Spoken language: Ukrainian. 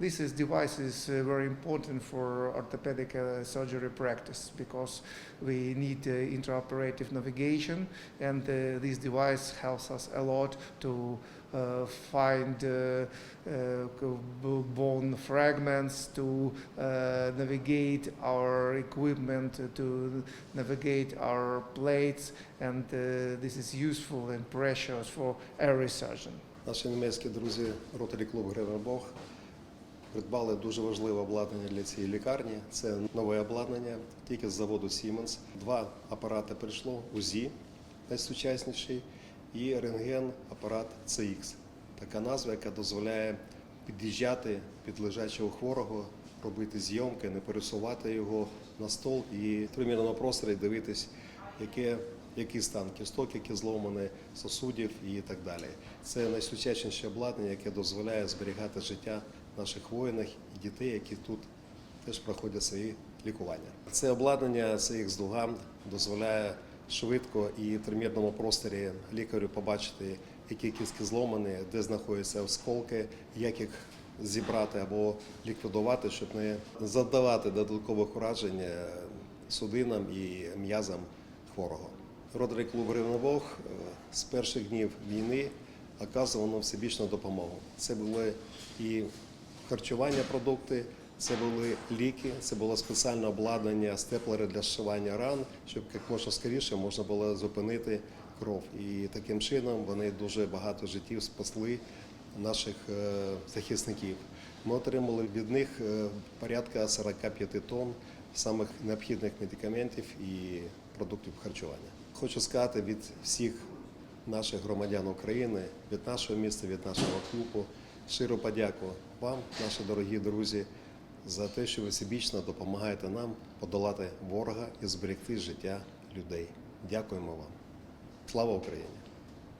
this is device is uh, very important for orthopedic uh, surgery practice because we need uh, intraoperative navigation, and uh, this device helps us a lot to uh, find uh, uh, b- bone fragments, to uh, navigate our equipment, uh, to navigate our plates, and uh, this is useful and precious for every surgeon. Наші німецькі друзі Ротарі клуб Гревенбог придбали дуже важливе обладнання для цієї лікарні. Це нове обладнання, тільки з заводу Siemens. Два апарати прийшло УЗІ, найсучасніший, і рентген апарат CX. Така назва, яка дозволяє під'їжджати під лежачого хворого, робити зйомки, не пересувати його на стол і в примірному просторі дивитись, яке, який стан кісток, які зломані сосудів і так далі. Це найсучасніше обладнання, яке дозволяє зберігати життя наших воїнів і дітей, які тут теж проходять свої лікування. Це обладнання, це їх дозволяє швидко і в тримірному просторі лікарю побачити, які кістки зломані, де знаходяться осколки, як їх зібрати або ліквідувати, щоб не завдавати додаткових уражень е, судинам і м'язам хворого. Ротary клуб е, з перших днів війни оказував нам всебічну допомогу. Це були і харчування продукти, це були ліки, це було спеціальне обладнання, степлери для зшивання ран, щоб як можна скоріше можна було зупинити кров. І таким чином вони дуже багато життів спасли наших е, захисників. Ми отримали від них е, порядка 45 тонн самих необхідних медикаментів і продуктів харчування. Хочу сказати від всіх наших громадян України, від нашого міста, від нашого клубу. Щиро подяку вам, наші дорогі друзі, за те, що ви всебічно допомагаєте нам подолати ворога і зберегти життя людей. Дякуємо вам. Слава Україні!